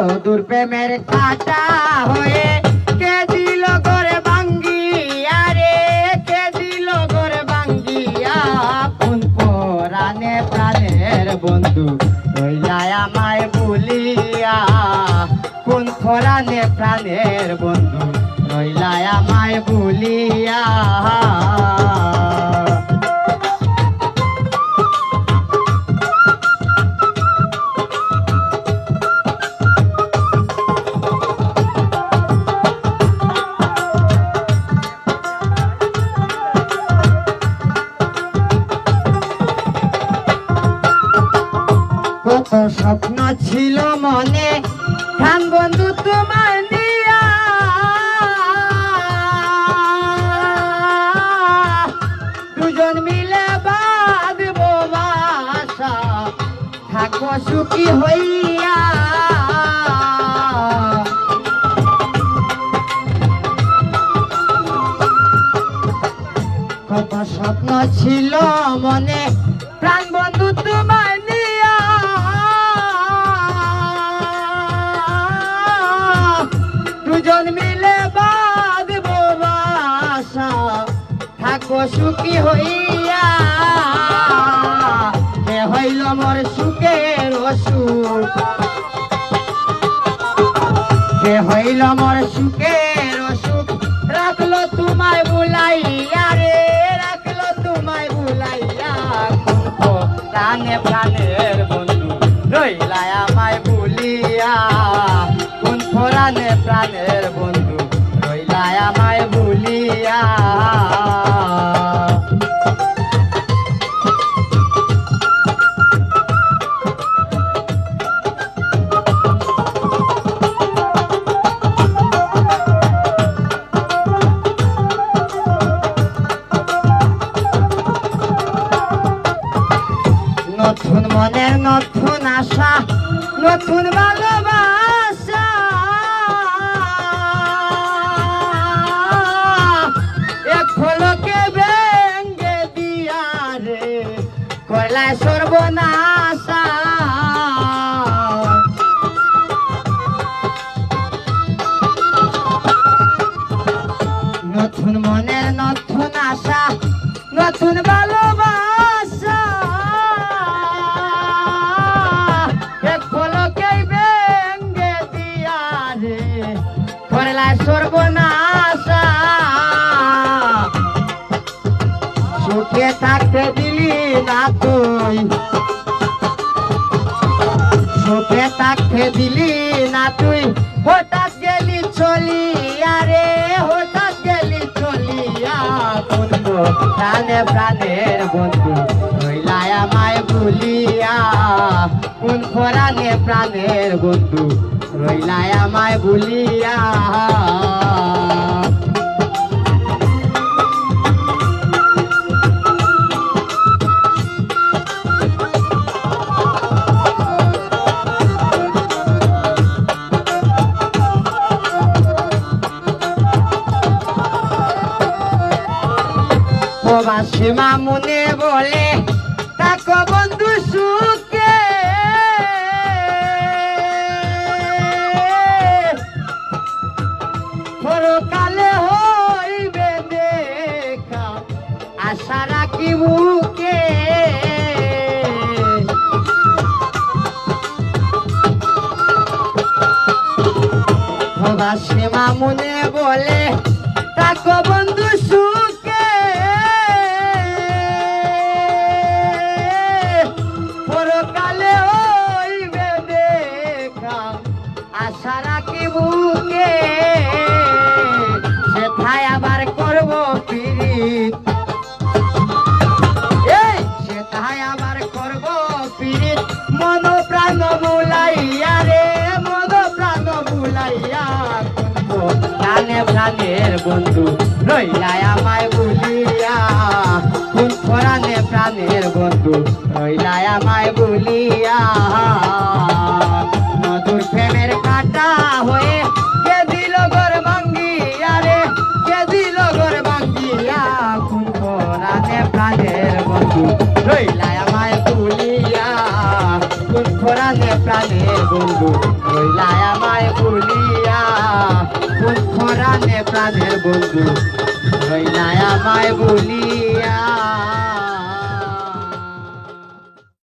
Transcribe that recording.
মধুর প্রেমের কাটা হয়ে কে দিল করে রে? কে দিল করে ভাঙ্গিয়া? কোন পরাণে প্রাণের বন্ধু রইলায় আমায় বলিয়া কোন পরাণে প্রাণের বন্ধু রইলায় আমায় বলিয়া কত স্বপ্ন ছিল মনে। খান বন্ধু তোমার দুজন মিলে বাঁধব থাকো সুখী হইয়া। কত স্বপ্ন ছিল মনে। প্রাণ বন্ধু তোমার দুজন মিলে বাঁধব বাসা। থাকো সুখী হইয়া। এ হইল মোর সুখের অসুখ। কে হইল মোর সুখের অসুখ। রাখল তোমায় বুলাইয়া রে, রাখল তোমায় বুলাইয়া। কোন প্রাণে প্রাণে প্রাণের বন্ধু রইলা আমায় ভুলিয়া। নতুন মনের নতুন আশা নতুন ভালোবাসা সর্বনাশা। নতুন মনের নতুন আশা নতুন ভালোবাসা। থাকতে দিলি না তুই। সুখে থাকতে দিলি না তুই। হঠাৎ গেলি চলিয়া রে, হঠাৎ গেলি চলিয়া বন্ধু। প্রাণে প্রাণের বন্ধু রইলায় আমায় ভুলিয়া। কোন প্রাণের বন্ধু রইলায় আমায় ভুলিয়া। প্রবাসী মামুনে বলে, তাকো বন্ধু সুখে। পরকালে হইবে দেখা, আশা রাখি বুকে। প্রবাসী মামুনে বলে, তাকো আবার করব পিরিত মন প্রাণ বুলাইয়া রে মন প্রাণ বুলাইয়া প্রাণে প্রাণের বন্ধু রইলায় আমায় বলিয়া। কোন প্রাণে প্রাণের বন্ধু রইলায় আমায় বলিয়া। রইলায় আমায় বলিয়া কোন প্রাণে প্রাণের বন্ধু রইলাই আমায় ভুলিয়া কোন খরানে প্রাণের বন্ধু ভুলিয়া।